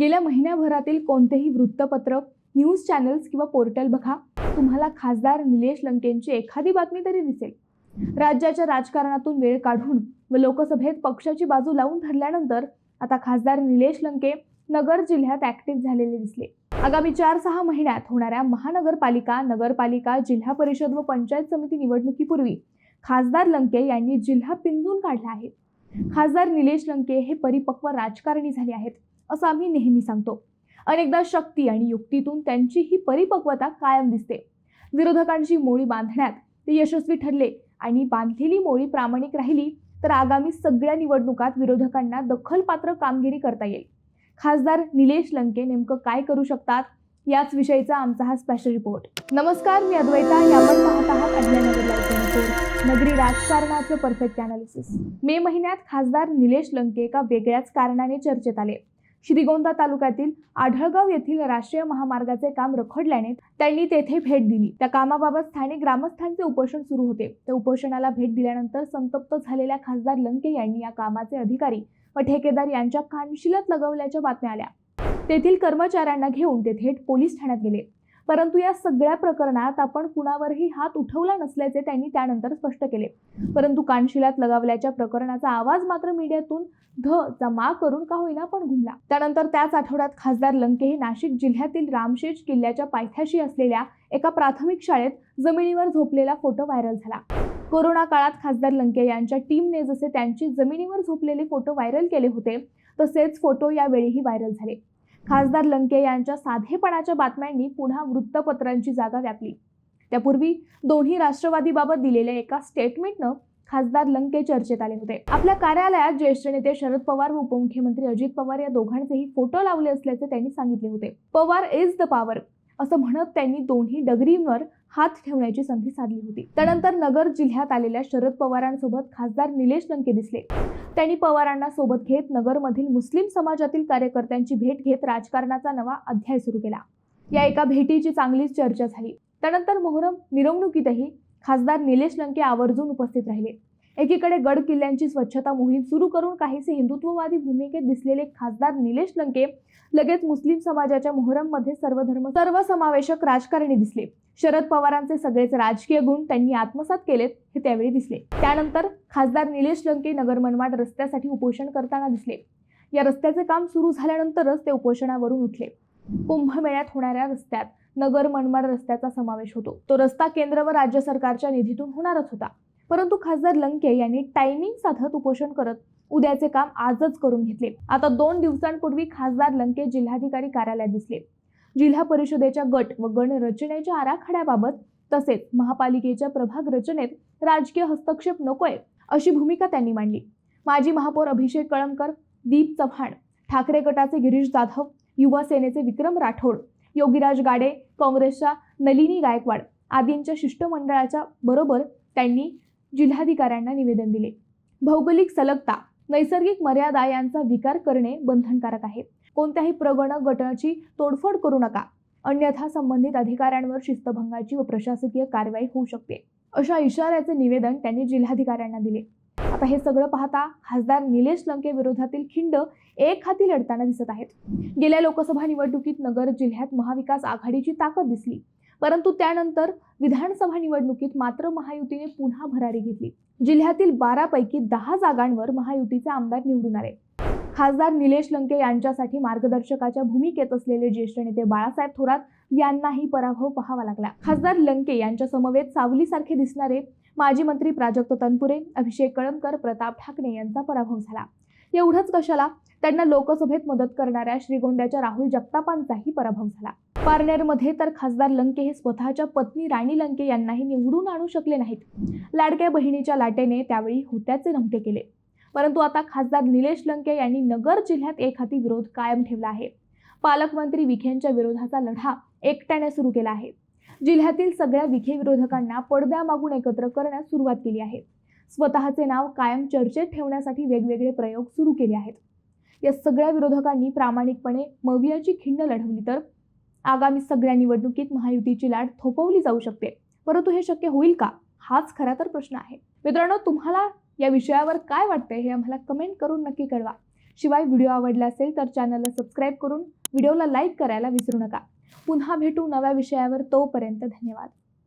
गेल्या महिन्याभरातील कोणतेही वृत्तपत्र न्यूज चॅनल्स किंवा पोर्टल बघा. तुम्हाला खासदार निलेश लंकेंची एखादी बातमी तरी दिसेल. राज्याच्या राजकारणातून वेळ काढून व लोकसभेत पक्षाची बाजू लावून धरल्यानंतर आता खासदार निलेश लंके नगर जिल्ह्यात ऍक्टिव्ह झालेले दिसले. आगामी चार सहा महिन्यात होणाऱ्या महानगरपालिका नगरपालिका जिल्हा परिषद व पंचायत समिती निवडणुकीपूर्वी खासदार लंके यांनी जिल्हा पिंजून काढला आहे. खासदार निलेश लंके हे परिपक्व राजकारणी झाले आहेत. असं आम्ही नेहमी सांगतो. अनेकदा शक्ती आणि युक्तीतून त्यांची ही परिपक्वता कायम दिसते. विरोधकांची मोळी बांधण्यात ते यशस्वी ठरले आणि बांधलेली मोळी प्रामाणिक राहिली तर आगामी सगळ्या निवडणुकात विरोधकांना दखलपात्र कामगिरी करता येईल. खासदार निलेश लंके नेमकं काय करू शकतात? याच विषयीचा आमचा हा स्पेशल रिपोर्ट नमस्कार मी अद्वैता. यावर पाहत आहात नगरी राजकारणाचं परफेक्ट अनालिसिस मे महिन्यात खासदार निलेश लंके एका वेगळ्याच कारणाने चर्चेत आले. श्रीगोंदा तालुक्यातील आढळगाव येथील राष्ट्रीय महामार्गाचे काम रखडल्याने त्यांनी तेथे भेट दिली. त्या कामाबाबत स्थानिक ग्रामस्थांचे उपोषण सुरू होते. त्या उपोषणाला भेट दिल्यानंतर संतप्त झालेल्या खासदार लंके यांनी या कामाचे अधिकारी व ठेकेदार यांच्या कानशिलात लगवल्याच्या बातम्या आल्या. तेथील कर्मचाऱ्यांना घेऊन ते थेट पोलीस ठाण्यात गेले. परंतु या सगळ्या प्रकरणात आपण कुणावरही हात उठवला नसल्याचे त्यांनी त्यानंतर स्पष्ट केले. परंतु कानशिलात लगावल्याच्या प्रकरणाचा आवाज मात्र मीडियातून ध जमा करून का होईना पण घुमला. त्यानंतर त्याच आठवड्यात खासदार लंके हे नाशिक जिल्ह्यातील रामशेज किल्ल्याच्या पायथ्याशी असलेल्या एका प्राथमिक शाळेत जमिनीवर झोपलेला फोटो व्हायरल झाला. कोरोना काळात खासदार लंके यांच्या टीमने जसे त्यांची जमिनीवर झोपलेले फोटो व्हायरल केले होते तसेच फोटो यावेळीही व्हायरल झाले. खासदार लंके यांच्या साधेपणाच्या बातम्यांनी पुन्हा वृत्तपत्रांची जागा व्यापली. त्यापूर्वी दोन्ही राष्ट्रवादीबाबत दिलेल्या एका स्टेटमेंटनं खासदार लंके चर्चेत आले होते. आपल्या कार्यालयात ज्येष्ठ नेते शरद पवार व उपमुख्यमंत्री अजित पवार या दोघांचेही फोटो लावले असल्याचे त्यांनी सांगितले होते. पवार इज द पॉवर असं म्हणत त्यांनी दोन्ही डगरींवर हात ठेवण्याची संधी साधली होती. त्यानंतर नगर जिल्ह्यात आलेल्या शरद पवारांसोबत खासदार निलेश लंके दिसले. त्यांनी पवारांना सोबत घेत नगरमधील मुस्लिम समाजातील कार्यकर्त्यांची भेट घेत राजकारणाचा नवा अध्याय सुरू केला. या एका भेटीची चांगलीच चर्चा झाली. त्यानंतर मोहरम मिरवणुकीतही खासदार निलेश लंके आवर्जून उपस्थित राहिले. एकीकडे गड किल्ल्यांची स्वच्छता मोहीम सुरू करून काहीसे हिंदुत्ववादी भूमिकेत दिसलेले खासदार निलेश लंके लगेच मुस्लिम समाजाच्या मोहरममध्ये सर्वधर्म सर्वसमावेशक राजकारणी दिसले. शरद पवारांचे सगळेच राजकीय गुण त्यांनी आत्मसात केलेत हे त्यावेळी दिसले. त्यानंतर खासदार निलेश लंके नगर मनमाड रस्त्यासाठी उपोषण करताना दिसले. या रस्त्याचे काम सुरू झाल्यानंतरच ते उपोषणावरून उठले. कुंभमेळ्यात होणाऱ्या रस्त्यात नगर मनमाड रस्त्याचा समावेश होतो. तो रस्ता केंद्र व राज्य सरकारच्या निधीतून होणारच होता. परंतु खासदार लंके यांनी टायमिंग साधत उपोषण करत उद्याचे काम आजच करून घेतले. आता दोन दिवसांपूर्वी खासदार लंके जिल्हाधिकारी कार्यालयात दिसले. जिल्हा परिषदेच्या गट व गण रचनेच्या आराखड्याबाबत तसेच महापालिकेच्या प्रभाग रचनेत राजकीय हस्तक्षेप नकोय अशी भूमिका त्यांनी मांडली. माजी महापौर अभिषेक कळमकर दीप चव्हाण ठाकरे गटाचे गिरीश जाधव युवा सेनेचे विक्रम राठोड योगीराज गाडे काँग्रेसच्या नलिनी गायकवाड आदींच्या शिष्टमंडळाच्या बरोबर त्यांनी जिल्हाधिकाऱ्यांना निवेदन दिले. भौगोलिक सलगता नैसर्गिक मर्यादा यांचा विकार करणे बंधनकारक आहे. कोणत्याही प्रगण गटाची तोडफोड करू नका. अन्यथा संबंधित अधिकाऱ्यांवर शिस्तभंगाची व प्रशासकीय कारवाई होऊ शकते. अशा इशाऱ्याचे निवेदन त्यांनी जिल्हाधिकाऱ्यांना दिले. आता हे सगळं पाहता खासदार निलेश लंके विरोधातील खिंड एक हाती लढताना दिसत आहेत. गेल्या लोकसभा निवडणुकीत नगर जिल्ह्यात महाविकास आघाडीची ताकद दिसली. परंतु त्यानंतर विधानसभा निवडणुकीत मात्र महायुतीने पुन्हा भरारी घेतली. जिल्ह्यातील बारापैकी दहा जागांवर महायुतीचे आमदार निवडून आले. खासदार निलेश लंके यांच्यासाठी मार्गदर्शकाच्या भूमिकेत असलेले ज्येष्ठ नेते बाळासाहेब थोरात यांनाही पराभव पाहावा लागला. खासदार लंके यांच्या समवेत सावलीसारखे दिसणारे माजी मंत्री प्राजक्त तनपुरे अभिषेक कळमकर प्रताप ठाकरे यांचा पराभव झाला. एवढंच कशाला? त्यांना लोकसभेत मदत करणाऱ्या श्रीगोंद्याच्या राहुल जगतापांचाही पराभव झाला. पारनेरमध्ये तर खासदार लंके हे स्वतःच्या पत्नी राणी लंके यांनाही निवडून आणू शकले नाहीत. लाडक्या बहिणीच्या लाटेने त्यावेळी होत्याचे नमते केले. परंतु आता खासदार निलेश लंके यांनी नगर जिल्ह्यात एक हाती विरोध कायम ठेवला आहे. पालकमंत्री विखेंच्या विरोधाचा लढा एकट्याने सुरू केला आहे. जिल्ह्यातील सगळ्या विखे विरोधकांना पडद्यामागून एकत्र करण्यास सुरुवात केली आहे. स्वतःचे नाव कायम चर्चेत ठेवण्यासाठी वेगवेगळे प्रयोग सुरू केले आहेत. या सगळ्या विरोधकांनी प्रामाणिकपणे मवियाची खिंड लढवली तर? आगामी सगळ्या निवडणुकीत महायुतीची लाट थोपवली जाऊ शकते. परंतु हे शक्य होईल का? हाच खरा तर प्रश्न आहे. मित्रांनो तुम्हाला या विषयावर काय वाटतंय हे आम्हाला कमेंट करून नक्की कळवा. शिवाय व्हिडिओ आवडला असेल तर चॅनलला सबस्क्राईब करून व्हिडिओला लाईक करायला विसरू नका. पुन्हा भेटू नव्या विषयावर तोपर्यंत धन्यवाद.